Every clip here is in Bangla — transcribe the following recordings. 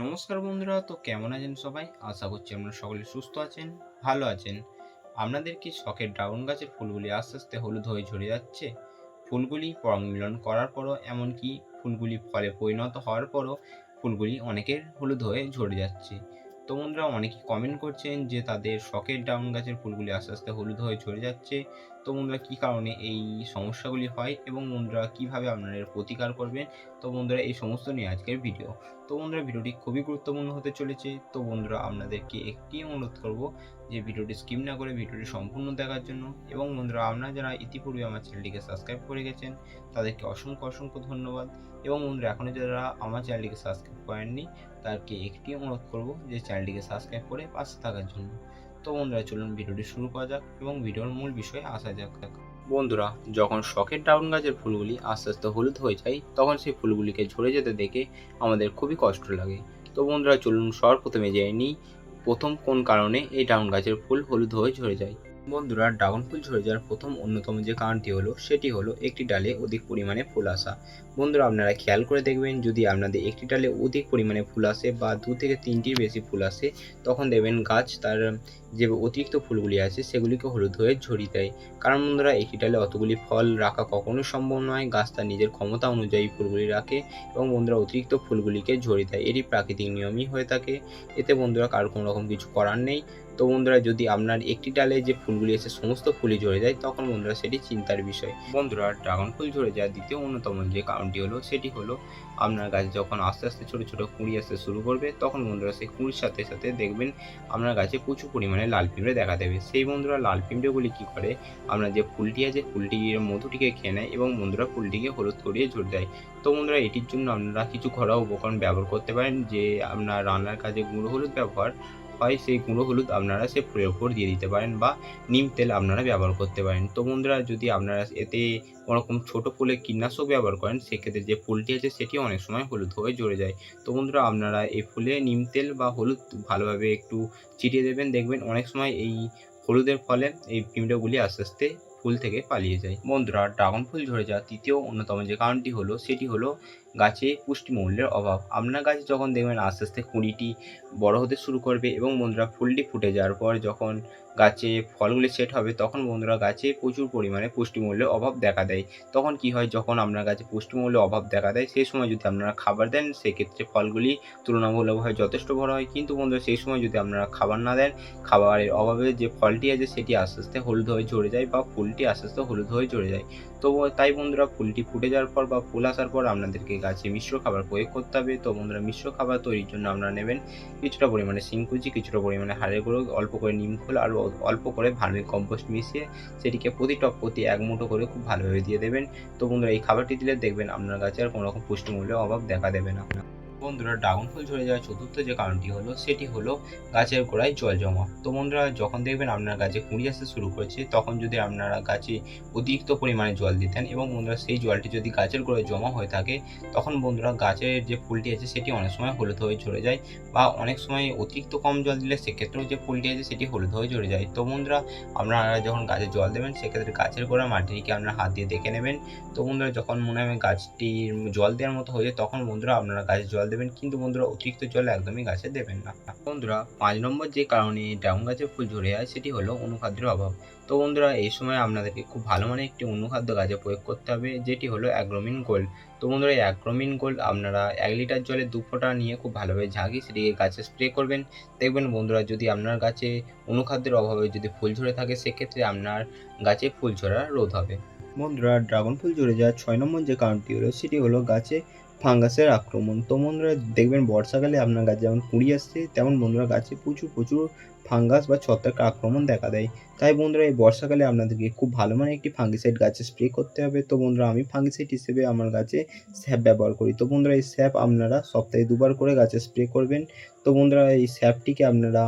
নমস্কার বন্ধুরা, তো কেমন আছেন সবাই? আশা করছি আপনারা সকলে সুস্থ আছেন, ভালো আছেন। আপনাদের কি শখের ড্রাগন গাছের ফুলগুলি আস্তে আস্তে হলুদ হয়ে ঝরে যাচ্ছে। ফুলগুলি পরাগমিলন করার পরও, এমনকি ফুলগুলি ফলে পরিণত হওয়ার পরও ফুলগুলি অনেকের হলুদ হয়ে ঝরে যাচ্ছে। তো বন্ধুরা অনেকে কমেন্ট করছেন যে তাদের শখের ড্রাগন গাছের ফুলগুলি আস্তে আস্তে হলুদ হয়ে ঝরে যাচ্ছে। তো বন্ধুরা, কী কারণে এই সমস্যাগুলি হয় এবং বন্ধুরা, কীভাবে আপনারা প্রতিকার করবেন? তো বন্ধুরা, এই সমস্ত নিয়ে আজকের ভিডিও তো বন্ধুরা, ভিডিওটি খুবই গুরুত্বপূর্ণ হতে চলেছে। তো বন্ধুরা, আপনাদেরকে একটি অনুরোধ করব যে ভিডিওটি স্কিপ না করে ভিডিওটি সম্পূর্ণ দেখার জন্য। এবং বন্ধুরা, আপনারা যারা ইতিপূর্বে আমার চ্যানেলটিকে সাবস্ক্রাইব করে গেছেন, তাদেরকে অসংখ্য অসংখ্য ধন্যবাদ। এবং বন্ধুরা এখনও যারা আমার চ্যানেলটিকে সাবস্ক্রাইব করেননি, তাদেরকে একটি অনুরোধ করব যে চ্যানেলটিকে সাবস্ক্রাইব করে পাশে থাকার জন্য। তো বন্ধুরা, চলুন ভিডিওটি শুরু করা যাক এবং ভিডিওর মূল বিষয়ে আসা যাক। বন্ধুরা, যখন শখের ডাউন গাছের ফুলগুলি আস্তে আস্তে হলুদ হয়ে যায়, তখন সেই ফুলগুলিকে ঝরে যেতে দেখে আমাদের খুবই কষ্ট লাগে। তো বন্ধুরা, চলুন সর্বপ্রথমে জেনে নিই প্রথম কোন কারণে এই ডাউন গাছের ফুল হলুদ হয়ে ঝরে যায়। বন্ধুরা ড্রাগন ফুল ঝরে যাওয়ার প্রথম অন্যতম যে কারণটি হলো, সেটি হলো একটি ডালে অধিক পরিমাণে ফুল আসা। বন্ধুরা, আপনারা খেয়াল করে দেখবেন, যদি আপনাদের একটি ডালে অধিক পরিমাণে ফুল আসে বা দু থেকে তিনটির বেশি ফুল আসে, তখন দেখবেন গাছ তার যে অতিরিক্ত ফুলগুলি আছে, সেগুলিকে হলুদ হয়ে ঝরিয়ে দেয়। কারণ বন্ধুরা, একটি ডালে অতগুলি ফল রাখা কখনোই সম্ভব নয়। গাছ তার নিজের ক্ষমতা অনুযায়ী ফুলগুলি রাখে এবং বন্ধুরা, অতিরিক্ত ফুলগুলিকে ঝরিয়ে দেয়। এটি প্রাকৃতিক নিয়মই হয়ে থাকে। এতে বন্ধুরা কারও কোনো রকম কিছু করার নেই। তো বন্ধুরা, যদি আপনার একটি ডালে যে ফুলগুলি এসে সমস্ত ফুলই ঝরে যায়, তখন বন্ধুরা সেটি চিন্তার বিষয়। বন্ধুরা, ড্রাগন ফুল ঝরে যাওয়ার দ্বিতীয় অন্যতম যে কারণটি হলো, সেটি হলো আপনার গাছে যখন আস্তে আস্তে ছোটো ছোটো কুঁড়ি আসতে শুরু করবে, তখন বন্ধুরা সেই কুঁড়ির সাথে সাথে দেখবেন আপনার গাছে প্রচুর পরিমাণে লাল পিঁপড়ে দেখা দেবে। সেই বন্ধুরা লাল পিঁপড়েগুলি কী করে? আপনার যে ফুলটি আছে, ফুলটির মধুটিকে খেয়ে নেয় এবং বন্ধুরা ফুলটিকে হলুদ করিয়ে ঝরে দেয়। তো বন্ধুরা, এটির জন্য আপনারা কিছু ঘরোয়া উপকরণ ব্যবহার করতে পারেন, যে আপনার রান্নার কাজে গুঁড়ো হলুদ ব্যবহার হয়, সেই গুঁড়ো হলুদ আপনারা সে ফুলের উপর দিয়ে দিতে পারেন বা নিম তেল আপনারা ব্যবহার করতে পারেন। তো বন্ধুরা, যদি আপনারা এতে কোনোরকম ছোটো ফুলে কীটনাশক ব্যবহার করেন, সেক্ষেত্রে যে ফুলটি আছে, সেটি অনেক সময় হলুদ হয়ে ঝরে যায়। তো বন্ধুরা, আপনারা এই ফুলে নিম তেল বা হলুদ ভালোভাবে একটু ছিটিয়ে দেবেন, দেখবেন অনেক সময় এই হলুদের ফলে এই পিঁপড়েগুলি আস্তে আস্তে ফুল থেকে পালিয়ে যায়। বন্ধুরা, ড্রাগন ফুল ঝরে যাওয়ার তৃতীয় অন্যতম যে কারণটি হলো, সেটি হলো গাছে পুষ্টিমূল্যের অভাব। আপনার গাছ যখন দেখবেন আস্তে আস্তে কুঁড়িটি বড় হতে শুরু করবে এবং বন্ধুরা ফুলটি ফুটে যাওয়ার পর যখন গাছে ফলগুলি সেট হবে, তখন বন্ধুরা গাছে প্রচুর পরিমাণে পুষ্টিমূল্যের অভাব দেখা দেয়। তখন কি হয়? যখন আপনার গাছে পুষ্টিমূল্যের অভাব দেখা দেয়, সেই সময় যদি আপনারা খাবার দেন, সেক্ষেত্রে ফলগুলি তুলনামূলকভাবে যথেষ্ট বড় হয়। কিন্তু বন্ধুরা সেই সময় যদি আপনারা খাবার না দেন, খাবারের অভাবে যে ফলটি আছে, সেটি আস্তে আস্তে হলুদ হয়ে ঝরে যায় বা ফুলটি আস্তে আস্তে হলুদ হয়ে ঝরে যায়। তো তাই বন্ধুরা ফুলটি ফুটে যাওয়ার পর বা ফুল আসার পর আপনাদেরকে গাছে মিশ্র খাবার প্রয়োগ করতে হবে। তো বন্ধুরা, মিশ্র খাবার তৈরির জন্য আপনারা নেবেন কিছুটা পরিমাণে শিংকুচি কিছুটা পরিমাণে হাড়ের গুঁড়ো, অল্প করে নিম খোল আর অল্প করে ভার্মি কম্পোস্ট মিশিয়ে সেটিকে প্রতি টপ প্রতি এক মুঠো করে খুব ভালোভাবে দিয়ে দেবেন। তো বন্ধুরা, এই খাবারটি দিলে দেখবেন আপনার গাছে আর কোনোরকম পুষ্টিমূল্যের অভাব দেখা দেবে না। বন্ধুরা ড্রাগন ফুল ঝরে যাওয়ার চতুর্থ যে কারণটি হলো, সেটি হলো গাছের গোড়ায় জল জমা। তো বন্ধুরা, যখন দেখবেন আপনার গাছে কুঁড়ি আসতে শুরু করেছে, তখন যদি আপনারা গাছে অতিরিক্ত পরিমাণে জল দিতেন এবং বন্ধুরা, সেই জলটি যদি গাছের গোড়ায় জমা হয়ে থাকে, তখন বন্ধুরা গাছের যে ফুলটি আছে, সেটি অনেক সময় হলুদ হয়ে ঝরে যায় বা অনেক সময় অতিরিক্ত কম জল দিলে সেক্ষেত্রেও যে ফুলটি আছে, সেটি হলুদ হয়ে ঝরে যায়। তো বন্ধুরা, আপনারা যখন গাছে জল দেবেন, সেক্ষেত্রে গাছের গোড়া মাটিকে আপনারা হাত দিয়ে দেখে নেবেন। তো বন্ধুরা, যখন মনে হবে গাছটির জল দেওয়ার মতো হয়ে যায়, তখন বন্ধুরা আপনারা গাছে জল দেবেন, কিন্তু বন্ধুরা অতিরিক্ত জল একদমই গাছে দেবেন না। বন্ধুরা, পাঁচ নম্বর যে কারণে ড্রাগন গাছে ফুল ঝরে যায় সেটি হলো অনুখাদ্যের অভাব। তো বন্ধুরা, এই সময় আপনাদেরকে খুব ভালো মানের একটি অনুখাদ্য গাছে প্রয়োগ করতে হবে, যেটি হলো অ্যাগ্রোমিন গোল্ড। তো বন্ধুরা, এই অ্যাগ্রোমিন গোল্ড আপনারা এক লিটার জলে দু ফোঁটা নিয়ে খুব ভালোভাবে ঝাঁকিয়ে সেটিকে গাছে স্প্রে করবেন। দেখবেন বন্ধুরা, যদি আপনার গাছে অনুখাদ্যের অভাবে যদি ফুল ঝরে থাকে, সেক্ষেত্রে আপনার গাছে ফুল ঝরা রোধ হবে। বন্ধুরা, ড্রাগন ফুল ঝরে যাওয়ার ছয় নম্বর যে কারণটি হলো, সেটি হলো গাছে ফাঙ্গাসের আক্রমণ। তো বন্ধুরা, দেখবেন বর্ষাকালে আপনার গাছ যেমন কুঁড়ি আসছে, তেমন বন্ধুরা গাছে প্রচুর প্রচুর ফাঙ্গাস বা ছত্রাকের আক্রমণ দেখা দেয়। তাই বন্ধুরা, এই বর্ষাকালে আপনাদেরকে খুব ভালো মানে একটি ফাঙ্গিসাইড গাছে স্প্রে করতে হবে। তো বন্ধুরা, আমি ফাঙ্গিসাইড হিসেবে আমার গাছে স্যাপ ব্যবহার করি। তো বন্ধুরা, এই স্যাপ আপনারা সপ্তাহে দুবার করে গাছে স্প্রে করবেন। তো বন্ধুরা, এই স্যাপটিকে আপনারা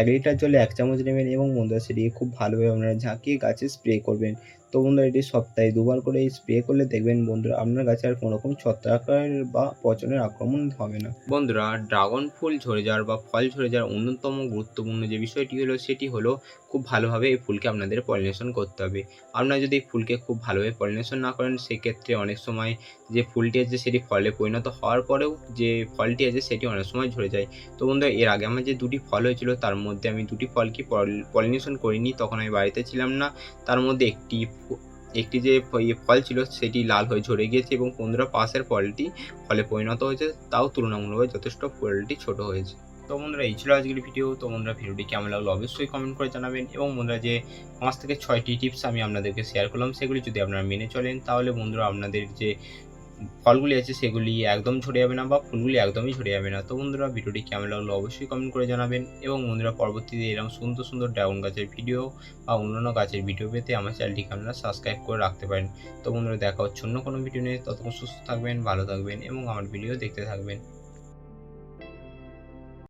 এক লিটার জলে এক চামচ নেবেন এবং বন্ধুরা, সেটিকে খুব ভালোভাবে আপনারা ঝাঁকিয়ে গাছে স্প্রে করবেন। তো বন্ধুরা, এটি সপ্তাহে দুবার করে স্প্রে করলে দেখবেন বন্ধুরা, আপনার গাছে আর কোনো রকম ছত্রাকের বা পচনের আক্রমণ হবে না। বন্ধুরা, ড্রাগন ফুল ঝরে যাওয়ার বা ফল ঝরে যাওয়ার অন্যতম গুরুত্বপূর্ণ যে বিষয়টি হলো, সেটি হলো খুব ভালোভাবে এই ফুলকে আপনাদের পলিনেশন করতে হবে। আপনারা যদি ফুলকে খুব ভালোভাবে পলিনেশন না করেন, সেক্ষেত্রে অনেক সময় যে ফুলটি আছে সেটি ফলে পরিণত হওয়ার পরেও যে ফলটি আছে সেটি অনেক সময় ঝরে যায়। তো বন্ধুরা, এর আগে আমার যে দুটি ফল হয়েছিল, তার মধ্যে আমি দুটি ফলকে পলিনেশন করিনি। তখন আমি বাড়িতে ছিলাম না। তার মধ্যে একটি একটি যে ইয়ে ফল ছিল, সেটি লাল হয়ে ঝরে গিয়েছে এবং বন্ধুরা, পাশের ফলটি ফলে পরিণত হয়েছে। তাও তুলনামূলকভাবে যথেষ্ট ফলটি ছোট হয়েছে। তো বন্ধুরা, এই ছিল আজকের ভিডিও তো বন্ধুরা ভিডিওটি কেমন লাগল অবশ্যই কমেন্ট করে জানাবেন। এবং বন্ধুরা, যে পাঁচ থেকে ছয়টি টিপস আমি আপনাদেরকে শেয়ার করলাম, সেগুলি যদি আপনারা মেনে চলেন, তাহলে বন্ধুরা, আপনাদের যে ফলগুলি আছে, সেগুলি একদম ঝরে যাবে না বা ফুলগুলি একদমই ঝরে যাবে না। তো বন্ধুরা ভিডিওটি কেমন লাগল অবশ্যই কমেন্ট করে জানাবেন। এবং বন্ধুরা, পরবর্তীতে এরকম সুন্দর সুন্দর ড্রাগন গাছের ভিডিও বা অন্যান্য গাছের ভিডিও পেতে আমার চ্যানেলটিকে আপনারা সাবস্ক্রাইব করে রাখতে পারেন। তো বন্ধুরা, দেখা হচ্ছে অন্য কোনো ভিডিও নিয়ে। ততক্ষণ সুস্থ থাকবেন, ভালো থাকবেন এবং আমার ভিডিও দেখতে থাকবেন।